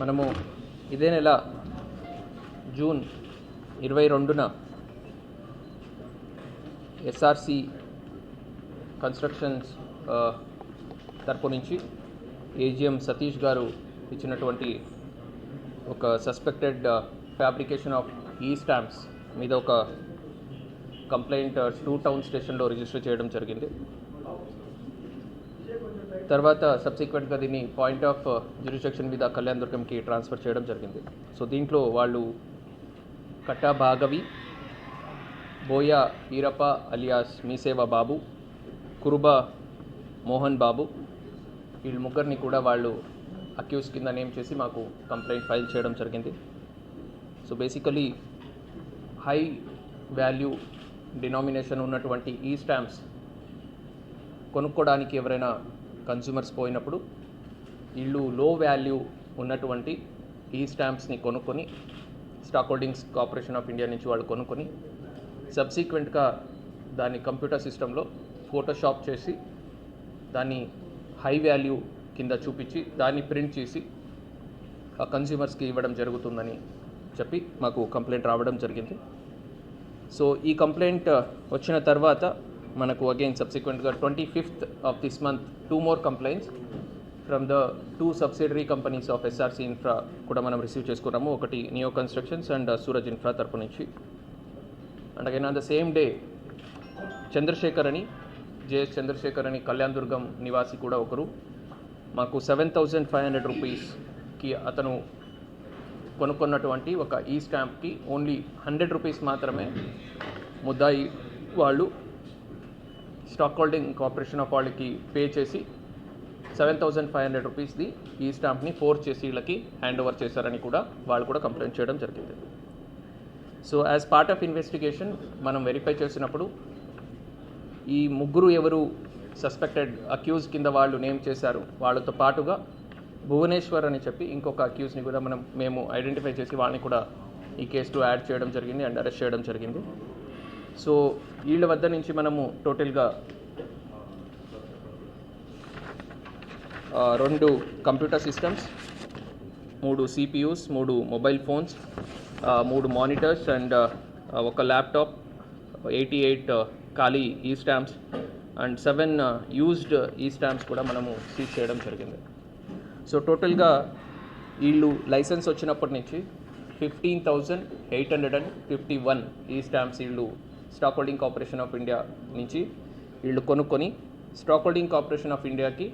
మనము ఇదే నెల జూన్ ఇరవై రెండున ఎస్ఆర్సి కన్స్ట్రక్షన్స్ తరపు నుంచి ఏజిఎం సతీష్ గారు ఇచ్చినటువంటి ఒక suspected fabrication of e stamps మీద ఒక కంప్లైంట్ టూ టౌన్ స్టేషన్లో రిజిస్టర్ చేయడం జరిగింది. తర్వాత సబ్సిక్వెంట్గా దీన్ని పాయింట్ ఆఫ్ జ్యూరిస్డిక్షన్ మీద కళ్యాణ్ దుర్గంకి ట్రాన్స్ఫర్ చేయడం జరిగింది. సో దీంట్లో వాళ్ళు కట్టా భాగవి బోయా ఈరప్ప అలియాస్ మీసేవ బాబు కురుబా మోహన్ బాబు వీళ్ళు ముగ్గురిని కూడా వాళ్ళు అక్యూస్ కింద నేమ్ చేసి మాకు కంప్లైంట్ ఫైల్ చేయడం జరిగింది. So basically high value denomination ఉన్నటువంటి ఈ స్టాంప్స్ కొనుక్కోవడానికి ఎవరైనా కన్జ్యూమర్స్ పోయినప్పుడు వీళ్ళు లో వాల్యూ ఉన్నటువంటి ఈ స్టాంప్స్ని కొనుక్కొని stock holdings corporation of India నుంచి వాళ్ళు కొనుక్కొని సబ్సీక్వెంట్గా దాన్ని కంప్యూటర్ సిస్టంలో ఫోటోషాప్ చేసి దాన్ని హై వాల్యూ కింద చూపించి దాన్ని ప్రింట్ చేసి ఆ కన్జ్యూమర్స్కి ఇవ్వడం జరుగుతుందని చెప్పి మాకు కంప్లైంట్ రావడం జరిగింది. సో ఈ కంప్లైంట్ వచ్చిన తర్వాత మనకు again సబ్సిక్వెంట్గా twenty fifth of this month two more complaints from the two subsidiary companies of SRC infra కూడా మనం రిసీవ్ చేసుకున్నాము. ఒకటి neo constructions and Suraj infra తరపు నుంచి. And again on the same day Chandrashekar అని జేఎస్ చంద్రశేఖర్ అని కళ్యాణ్ దుర్గం నివాసి కూడా ఒకరు. మాకు సెవెన్ థౌజండ్ ఫైవ్ హండ్రెడ్ రూపీస్కి అతను కొనుక్కున్నటువంటి ఒక ఈ స్టాంప్కి ఓన్లీ హండ్రెడ్ రూపీస్ మాత్రమే ముద్దాయి వాళ్ళు స్టాక్ హోల్డింగ్ కార్పొరేషన్ ఆఫ్ వాళ్ళకి పే చేసి సెవెన్ థౌజండ్ ఫైవ్ హండ్రెడ్ రూపీస్ది ఈ స్టాంప్ని ఫోర్స్ చేసి వీళ్ళకి హ్యాండ్ ఓవర్ చేశారని కూడా వాళ్ళు కూడా కంప్లైంట్ చేయడం జరిగింది. So as part of investigation మనం వెరిఫై చేసినప్పుడు ఈ ముగ్గురు ఎవరు సస్పెక్టెడ్ అక్యూజ్ కింద వాళ్ళు నేమ్ చేశారు వాళ్ళతో పాటుగా భువనేశ్వర్ అని చెప్పి ఇంకొక అక్యూజ్ని కూడా మనం మేము ఐడెంటిఫై చేసి వాళ్ళని కూడా ఈ కేసులో యాడ్ చేయడం జరిగింది అండ్ అరెస్ట్ చేయడం జరిగింది. సో వీళ్ళ వద్ద నుంచి మనము టోటల్గా రెండు కంప్యూటర్ సిస్టమ్స్ మూడు సిపియూస్ మూడు మొబైల్ ఫోన్స్ మూడు మానిటర్స్ అండ్ ఒక ల్యాప్టాప్ ఎయిటీ ఎయిట్ ఖాళీ e stamps and seven used e stamps కూడా మనము సీజ్ చేయడం జరిగింది. సో టోటల్గా వీళ్ళు లైసెన్స్ వచ్చినప్పటి నుంచి fifteen thousand eight hundred and fifty one e stamps వీళ్ళు stock holding corporation of India నుంచి వీళ్ళు కొనుక్కొని స్టాక్ హోల్డింగ్ కార్పొరేషన్ ఆఫ్ ఇండియాకి